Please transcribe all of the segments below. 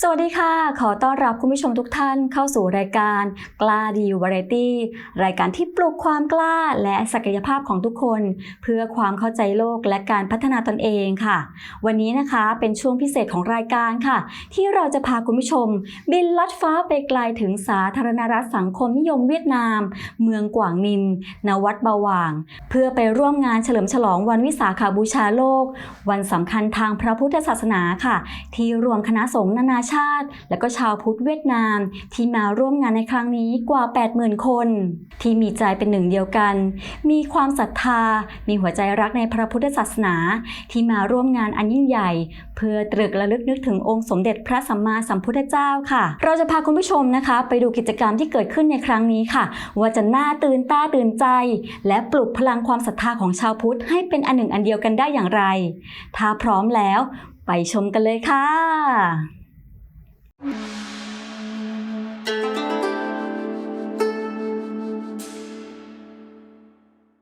สวัสดีค่ะ ขอต้อนรับคุณผู้ชมทุกท่านเข้าสู่รายการกล้าดีวาไรตี้ รายการที่ปลุกความกล้าและศักยภาพของทุกคน เพื่อความเข้าใจโลกและการพัฒนาตนเองค่ะ วันนี้นะคะเป็นช่วงพิเศษของรายการค่ะ ที่เราจะพาคุณผู้ชม บินลัดฟ้าไปไกลถึงสาธารณรัฐสังคมนิยมเวียดนาม เมืองกวางนินนวัดบาหว่าง เพื่อไปร่วมงานเฉลิมฉลองวันวิสาขาบูชาโลก วันสำคัญทางพระพุทธศาสนาค่ะ ที่รวมคณะสงฆ์นานาชาติ และก็ชาวพุทธเวียดนามที่มาร่วมงานในครั้งนี้กว่า 80,000 คน ที่มีใจเป็นหนึ่งเดียวกัน มีความศรัทธา มีหัวใจรักในพระพุทธศาสนา ที่มาร่วมงานอันยิ่งใหญ่ เพื่อตรึกระลึกนึกถึงองค์สมเด็จพระสัมมาสัมพุทธเจ้าค่ะ เราจะพาคุณผู้ชมนะคะ ไปดูกิจกรรมที่เกิดขึ้นในครั้งนี้ค่ะ ว่าจะน่าตื่นตาตื่นใจ และปลุกพลังความศรัทธาของชาวพุทธให้เป็นอันหนึ่งอันเดียวกันได้อย่างไร ถ้าพร้อมแล้ว ไปชมกันเลยค่ะ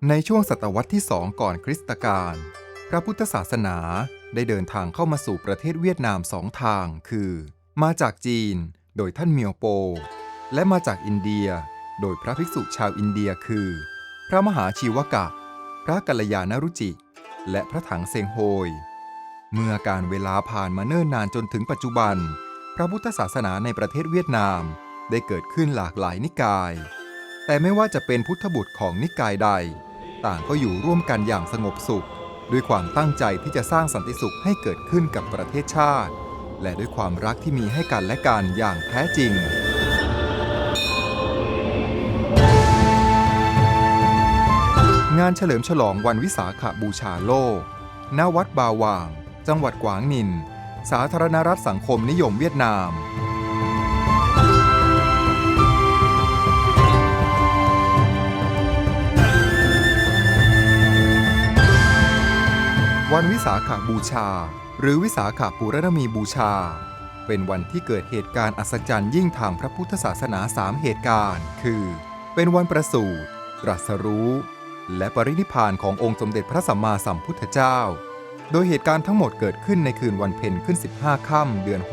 ในช่วงศตวรรษที่สองก่อนคริสตกาล พระพุทธศาสนาได้เดินทางเข้ามาสู่ประเทศเวียดนามสองทางคือ มาจากจีนโดยท่านเมียวโป และมาจากอินเดียโดยพระภิกษุชาวอินเดียคือ พระมหาชีวกะ พระกัลยาณรุจิ และพระถังเซงโฮย เมื่อการเวลาผ่านมาเนิ่นนานจนถึงปัจจุบัน พระพุทธศาสนาในประเทศเวียดนามได้เกิดขึ้นหลากหลายนิกาย แต่ไม่ว่าจะเป็นพุทธบุตรของนิกายใด ต่างก็อยู่ร่วมกันอย่างสงบสุข ด้วยความตั้งใจที่จะสร้างสันติสุขให้เกิดขึ้นกับประเทศชาติ และด้วยความรักที่มีให้กันและกันอย่างแท้จริงงานเฉลิมฉลองวันวิสาขบูชาโลก ณ วัดบาว่าง จังหวัดกวางนิน สาธารณรัฐสังคมนิยมเวียดนาม วันวิสาขาบูชา หรือวิสาขาปุรณมีบูชา เป็นวันที่เกิดเหตุการณ์อัศจรรย์ยิ่งทางพระพุทธศาสนาสามเหตุการณ์ คือ เป็นวันประสูติตรัสรู้ และปรินิพพานขององค์สมเด็จพระสัมมาสัมพุทธเจ้า โดยเหตุการณ์ทั้งหมดเกิดขึ้นในคืนวันเพ็ญขึ้น 15 ค่ำเดือน6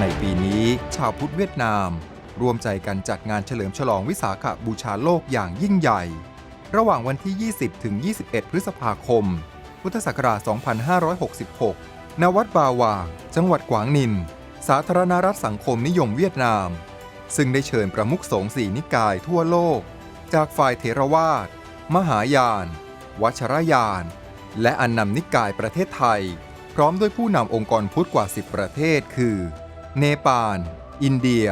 ในปีนี้ชาวพุทธเวียดนาม รวมใจกันจัดงานเฉลิมฉลองวิสาขบูชาโลกอย่างยิ่งใหญ่ ระหว่างวันที่ 20 ถึง 21 พฤษภาคม พุทธศักราช 2566 ณ วัดบาวาง จังหวัดกวางนิน สาธารณรัฐสังคมนิยมเวียดนาม ซึ่งได้เชิญประมุขสงฆ์สี่นิกายทั่วโลก จากฝ่ายเถรวาทมหายาน วัชรยาน และอันนำนิกายประเทศไทย พร้อมด้วยผู้นำองค์กรพุทธกว่า 10 ประเทศ คือ เนปาล อินเดีย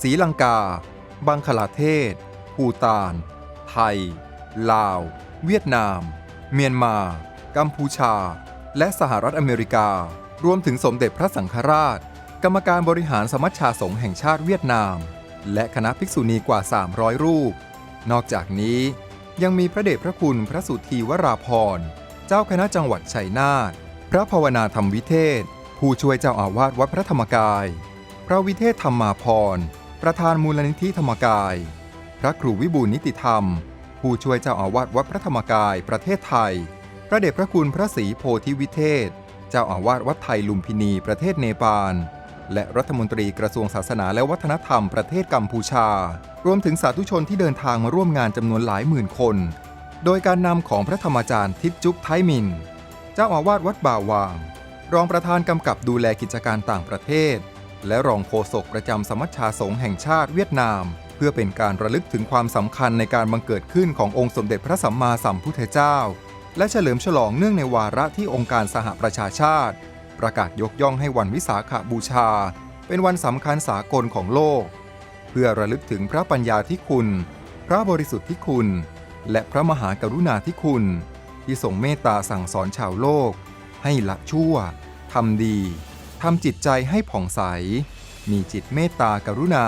ศรีลังกา บังคลาเทศ ภูตาน ไทย ลาว เวียดนาม เมียนมา กัมพูชา และสหรัฐอเมริกา รวมถึงสมเด็จพระสังฆราช กรรมการบริหารสมัชชาสงฆ์แห่งชาติเวียดนาม และคณะภิกษุณีกว่า 300 รูป นอกจากนี้ยังมีพระเดชพระคุณพระสุธีวราพร เจ้าคณะจังหวัดชัยนาท พระภาวนาธรรมวิเทศ ผู้ช่วยเจ้าอาวาสวัดพระธรรมกาย พระวิเทศธรรมาพร ประธานมูลนิธิธรรมกาย พระครูวิบูลนิติธรรม ผู้ช่วยเจ้าอาวาสวัดพระธรรมกายประเทศไทย พระเดชพระคุณพระศรีโพธิวิเทศ เจ้าอาวาสวัดไทยลุมพินีประเทศเนปาล และรัฐมนตรีกระทรวงศาสนาและวัฒนธรรมประเทศกัมพูชา รวมถึงสาธุชนที่เดินทางมาร่วมงานจำนวนหลายหมื่นคน โดยการนำของพระธรรมจารย์ทิพจุกไทมิน เจ้าอาวาสวัดบ่าวาง รองประธานกำกับดูแลกิจการต่างประเทศ และรองโฆษกประจำสมัชชาสงฆ์แห่งชาติเวียดนาม พื่อเป็นการระลึกถึงความสำคัญในการบังเกิดขึ้นขององค์สมเด็จพระสัมมาสัมพุทธเจ้า และเฉลิมฉลองเนื่องในวาระที่องค์การสหประชาชาติ ประกาศยกย่องให้วันวิสาขบูชา เป็นวันสำคัญสากลของโลก เพื่อระลึกถึงพระปัญญาธิคุณ พระบริสุทธิ์ที่คุณ และพระมหากรุณาธิคุณ ที่ทรงเมตตาสั่งสอนชาวโลก ให้ละชั่วทำดีทำจิตใจให้ผ่องใส มีจิตเมตตากรุณา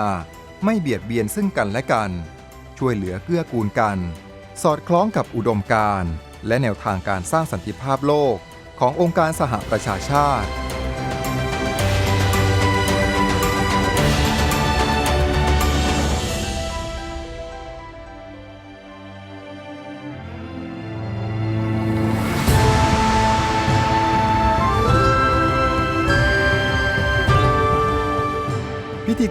ไม่เบียดเบียนซึ่งกันและกัน ช่วยเหลือเกื้อกูลกัน สอดคล้องกับอุดมการณ์ และแนวทางการสร้างสันติภาพโลกขององค์การสหประชาชาติ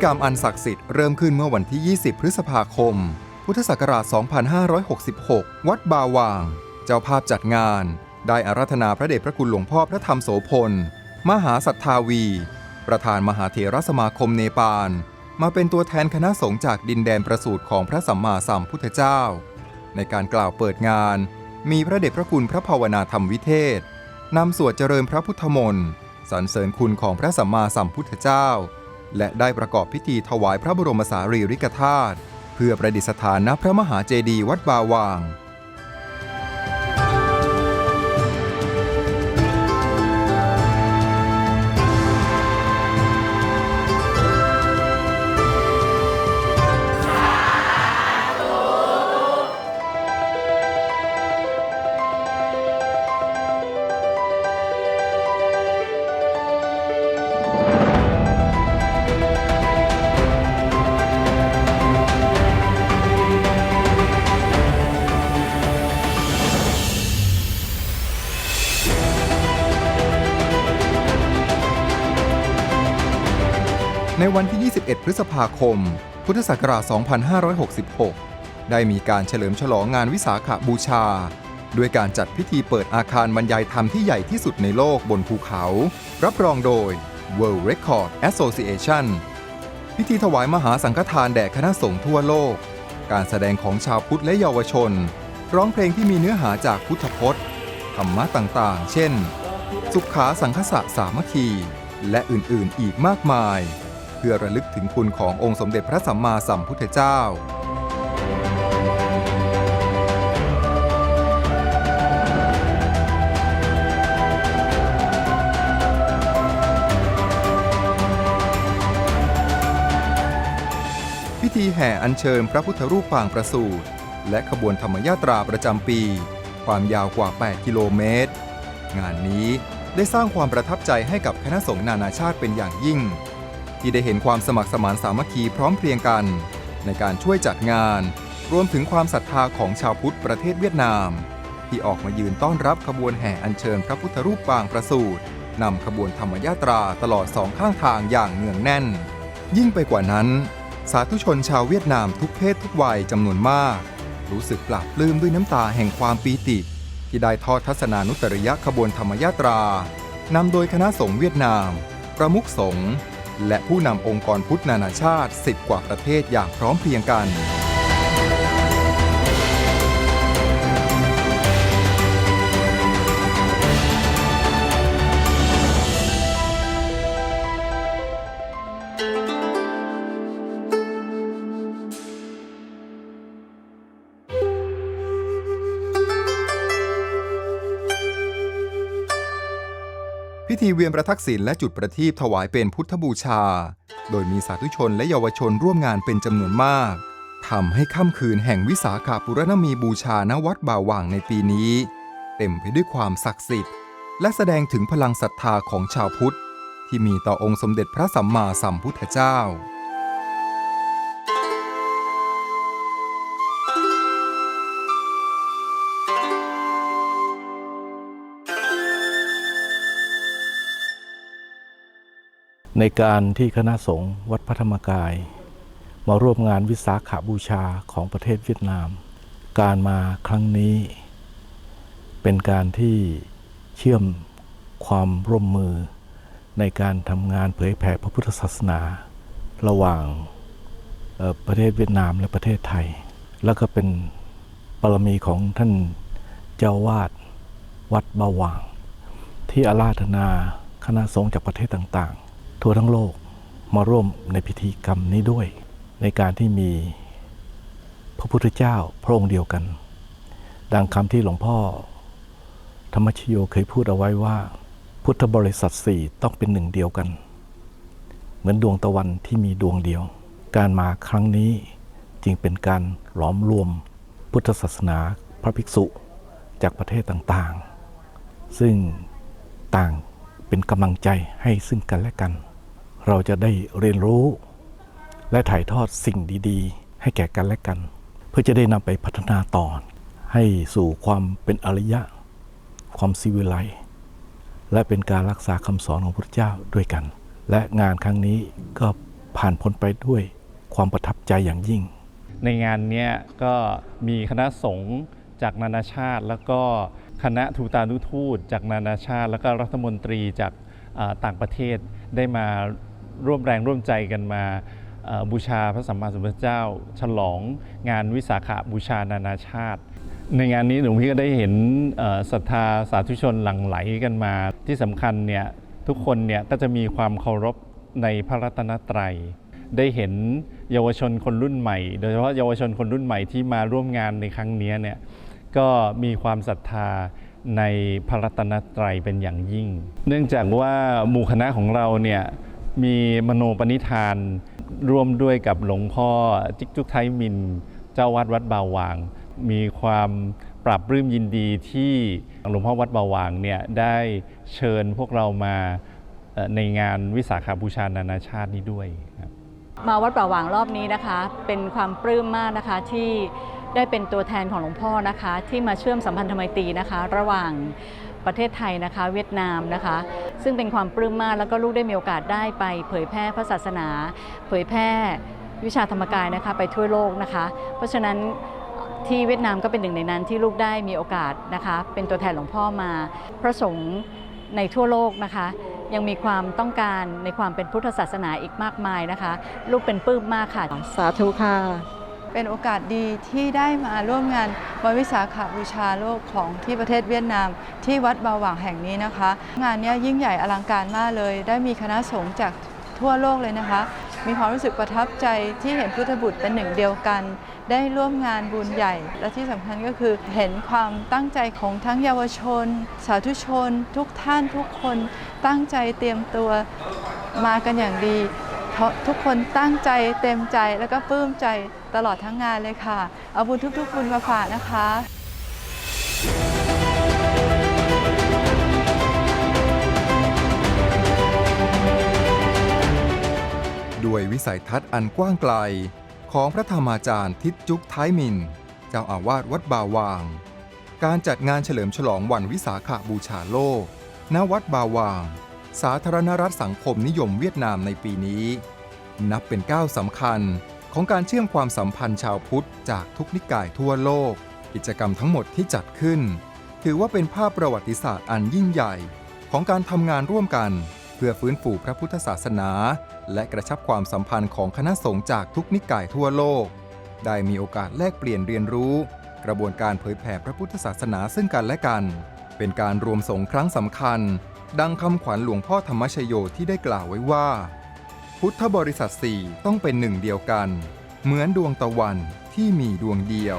กรรมอันศักดิ์สิทธิ์เริ่มขึ้นเมื่อวันที่ 20 พฤษภาคม พุทธศักราช 2566 วัดบาวาง เจ้าภาพจัดงาน ได้อารัธนาพระเดชพระคุณหลวงพ่อพระธรรมโสพล มหาสัทธาวี ประธานมหาเถรสมาคมเนปาล มาเป็นตัวแทนคณะสงฆ์จากดินแดนประสูติของพระสัมมาสัมพุทธเจ้า ในการกล่าวเปิดงาน มีพระเดชพระคุณพระภาวนาธรรมวิเทศนำสวดเจริญพระพุทธมนต์สรรเสริญคุณของพระสัมมาสัมพุทธเจ้า และได้ประกอบพิธีถวายพระบรมสารีริกธาตุเพื่อประดิษฐานณพระมหาเจดีย์วัดบาวาง ในวันที่ 21 พฤษภาคม พุทธศักราช 2566 ได้มีการเฉลิมฉลองงานวิสาขบูชา ด้วยการจัดพิธีเปิดอาคารบรรยายธรรมที่ใหญ่ที่สุดในโลกบนภูเขา รับรองโดย World Record Association พิธีถวายมหาสังฆทานแด่คณะสงฆ์ทั่วโลก การแสดงของชาวพุทธและเยาวชน ร้องเพลงที่มีเนื้อหาจากพุทธพจน์ ธรรมะต่างๆ เช่น สุขาสังคสะสามัคคี และอื่นๆ อีกมากมาย พื่อระลึกถึงคุณขององค์สมเด็จพระสัมมาสัมพุทธเจ้า พิธีแห่อัญเชิญพระพุทธรูปปางประสูติและขบวนธรรมยาตราประจำปี ความยาวกว่า 8 กิโลเมตร งานนี้ได้สร้างความประทับใจให้กับคณะสงฆ์นานาชาติเป็นอย่างยิ่ง ที่ได้เห็นความสมัครสมานสามัคคีพร้อมเพรียงกัน ในการช่วยจัดงาน รวมถึงความศรัทธาของชาวพุทธประเทศเวียดนาม ที่ออกมายืนต้อนรับขบวนแห่อัญเชิญพระพุทธรูปปางประสูตินำขบวนธรรมยาตราตลอดสองข้างทางอย่างเนืองแน่น ยิ่งไปกว่านั้น สาธุชนชาวเวียดนามทุกเพศทุกวัยจำนวนมาก รู้สึกปลาบปลื้มด้วยน้ำตาแห่งความปีติ ที่ได้ทอดทัศนานุตริยขบวนธรรมยาตรานำโดยคณะสงฆ์เวียดนาม ประมุขสงฆ์ และผู้นำองค์กรพุทธนานาชาติ 10 กว่าประเทศอย่างพร้อมเพรียงกัน เวียนประทักษิณและจุดประทีปถวายเป็นพุทธบูชา โดยมีสาธุชนและเยาวชนร่วมงานเป็นจำนวนมากทำให้ค่ำคืนแห่งวิสาขาปุรณมีบูชาณวัดบ่าวว่างในปีนี้ เต็มไปด้วยความศักดิ์สิทธิ์ และแสดงถึงพลังศรัทธาของชาวพุทธ ที่มีต่อองค์สมเด็จพระสัมมาสัมพุทธเจ้า ในการที่คณะสงฆ์วัดพระธรรมกาย มาร่วมงานวิสาขาบูชาของประเทศเวียดนาม การมาครั้งนี้ เป็นการที่เชื่อมความร่วมมือ ในการทำงานเผยแผ่พระพุทธศาสนา ระหว่างประเทศเวียดนามและประเทศไทย แล้วก็เป็นบารมีของท่านเจ้าวาดวัดบาวาง ที่อาราธนาคณะสงฆ์จากประเทศต่างๆ ทั่วทั้งโลกมาร่วมในพิธีกรรมนี้ด้วย ในการที่มีพระพุทธเจ้าพระองค์เดียวกัน ดังคำที่หลวงพ่อ ธรรมชโยเคยพูดเอาไว้ว่า พุทธบริษัทสี่ต้องเป็นหนึ่งเดียวกัน เหมือนดวงตะวันที่มีดวงเดียว การมาครั้งนี้จึงเป็นการหลอมรวมพุทธศาสนาพระภิกษุจากประเทศต่างๆ ซึ่งต่างเป็นกำลังใจให้ซึ่งกันและกัน เราจะได้เรียนรู้ และถ่ายทอดสิ่งดีๆ ให้แก่กันและกัน เพื่อจะได้นำไปพัฒนาต่อให้สู่ความเป็นอริยะ ความสิวิไลและเป็นการรักษาคำสอนของพระเจ้าด้วยกัน และงานครั้งนี้ก็ผ่านพ้นไปด้วยความประทับใจอย่างยิ่ง ในงานนี้ก็มีคณะสงฆ์จากนานาชาติ แล้วก็คณะทูตานุทูต จากนานาชาติ แล้วก็รัฐมนตรีจากต่างประเทศได้มา ร่วมแรงร่วมใจกันมาบูชาพระสัมมาสัมพุทธเจ้า ฉลองงานวิสาขบูชานานาชาติ ในงานนี้หลวงพี่ก็ได้เห็นศรัทธาสาธุชนหลั่งไหลกันมา ที่สำคัญเนี่ยทุกคนเนี่ยก็จะมีความเคารพในพระรัตนตรัย ได้เห็นเยาวชนคนรุ่นใหม่ โดยเฉพาะเยาวชนคนรุ่นใหม่ที่มาร่วมงานในครั้งนี้เนี่ยก็มีความศรัทธาในพระรัตนตรัยเป็นอย่างยิ่ง เนื่องจากว่าหมู่คณะของเราเนี่ย มีมโนปณิธาน ร่วมด้วยกับหลวงพ่อจิกจุกไทยมิน เจ้าวัดวัดบาวาง มีความปรับปลื้มยินดีที่หลวงพ่อวัดบาวางเนี่ยได้เชิญพวกเรามาในงานวิสาขาบูชานานาชาตินี้ด้วยครับมาวัดป่าหวางรอบนี้นะคะ เป็นความปลื้มมากนะคะที่ได้เป็นตัวแทนของหลวงพ่อนะคะ ที่มาเชื่อมสัมพันธไมตรีนะคะ ระหว่าง ประเทศไทยนะคะเวียดนามนะคะ ซึ่งเป็นความปลื้มมากแล้วก็ลูกได้มีโอกาสได้ไป เผยแพร่พระศาสนา เผยแพร่วิชาธรรมกายนะคะไปทั่วโลกนะคะ เพราะฉะนั้นที่เวียดนามก็เป็นหนึ่งในนั้นที่ลูกได้มีโอกาสนะคะ เป็นตัวแทนหลวงพ่อมา พระสงฆ์ในทั่วโลกนะคะ ยังมีความต้องการในความเป็นพุทธศาสนาอีกมากมายนะคะ ลูกเป็นปลื้มมากค่ะ สาธุค่ะ เป็นโอกาสดีที่ได้มาร่วมงานวันวิสาขบูชาโลกของที่ประเทศเวียดนาม ที่วัดบาหว่างแห่งนี้นะคะ งานนี้ยิ่งใหญ่อลังการมากเลย ได้มีคณะสงฆ์จากทั่วโลกเลยนะคะ มีความรู้สึกประทับใจที่เห็นพุทธบุตรเป็นหนึ่งเดียวกัน ได้ร่วมงานบุญใหญ่ และที่สำคัญก็คือเห็นความตั้งใจของทั้งเยาวชน สาธุชน ทุกท่านทุกคนตั้งใจเตรียมตัวมากันอย่างดีเพราะทุกคนตั้งใจเต็มใจแล้วก็ปลื้มใจ ตลอดทั้งงานเลยค่ะ เอาบุญทุกๆบุญมาฝากนะคะด้วยวิสัยทัศน์อันกว้างไกล ของพระธรรมาจารย์ทิดจุกท้ายมิน เจ้าอาวาสวัดบาวาง การจัดงานเฉลิมฉลองวันวิสาขบูชาโลก ณวัดบาวาง สาธารณรัฐสังคมนิยมเวียดนามในปีนี้ นับเป็นก้าวสำคัญ ของการเชื่อมความสัมพันธ์ชาวพุทธจากทุกนิกายทั่วโลก กิจกรรมทั้งหมดที่จัดขึ้น ถือว่าเป็นภาพประวัติศาสตร์อันยิ่งใหญ่ ของการทำงานร่วมกัน เพื่อฟื้นฟูพระพุทธศาสนา และกระชับความสัมพันธ์ของคณะสงฆ์จากทุกนิกายทั่วโลก ได้มีโอกาสแลกเปลี่ยนเรียนรู้ กระบวนการเผยแผ่พระพุทธศาสนาซึ่งกันและกัน เป็นการรวมสงฆ์ครั้งสำคัญ ดังคำขวัญหลวงพ่อธรรมชโยที่ได้กล่าวไว้ว่า พุทธบริษัทสี่ต้องเป็นหนึ่งเดียวกัน เหมือนดวงตะวันที่มีดวงเดียว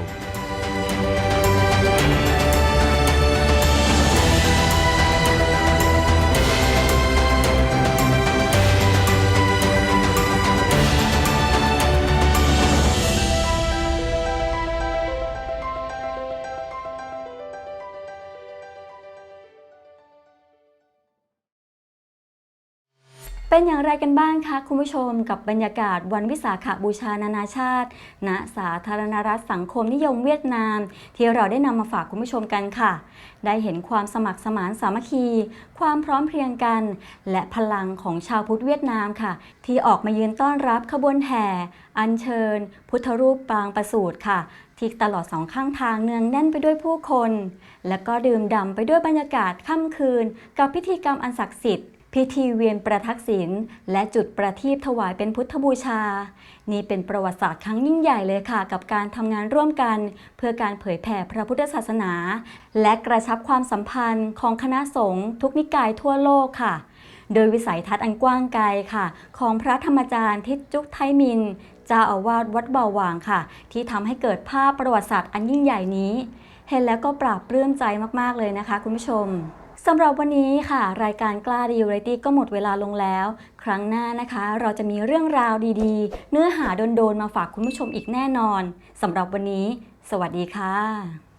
เป็นอย่างไรกันบ้างคะคุณผู้ชมกับบรรยากาศวันวิสาขบูชานานาชาติ ณ สาธารณรัฐสังคมนิยมเวียดนาม ที่เราได้นำมาฝากคุณผู้ชมกันค่ะ ได้เห็นความสมัครสมานสามัคคี ความพร้อมเพรียงกัน และพลังของชาวพุทธเวียดนามค่ะ ที่ออกมายืนต้อนรับขบวนแห่ อัญเชิญ พุทธรูปปางประสูตรค่ะที่ตลอดสองข้างทางเนืองแน่นไปด้วยผู้คน และก็ดื่มด่ำไปด้วยบรรยากาศค่ำคืน กับพิธีกรรมอันศักดิ์สิทธิ์ พิธีเวียนประทักษิณและจุดประทีปถวายเป็นพุทธบูชา นี่เป็นประวัติศาสตร์ครั้งยิ่งใหญ่เลยค่ะ กับการทำงานร่วมกัน เพื่อการเผยแผ่พระพุทธศาสนา และกระชับความสัมพันธ์ของคณะสงฆ์ทุกนิกายทั่วโลกค่ะ โดยวิสัยทัศน์อันกว้างไกลค่ะ ของพระธรรมจารย์ทิศจุกไทยมินเจ้าอาวาสวัดเบาหวางค่ะ ที่ทำให้เกิดภาพประวัติศาสตร์อันยิ่งใหญ่นี้ เห็นแล้วก็ปราบปลื้มใจมากๆเลยนะคะ คุณผู้ชม สำหรับวันนี้ค่ะ รายการกล้าดีไรตี้ก็หมดเวลาลงแล้ว ครั้งหน้านะคะ เราจะมีเรื่องราวดีๆ เนื้อหาโดนๆมาฝากคุณผู้ชมอีกแน่นอนสำหรับวันนี้ สวัสดีค่ะ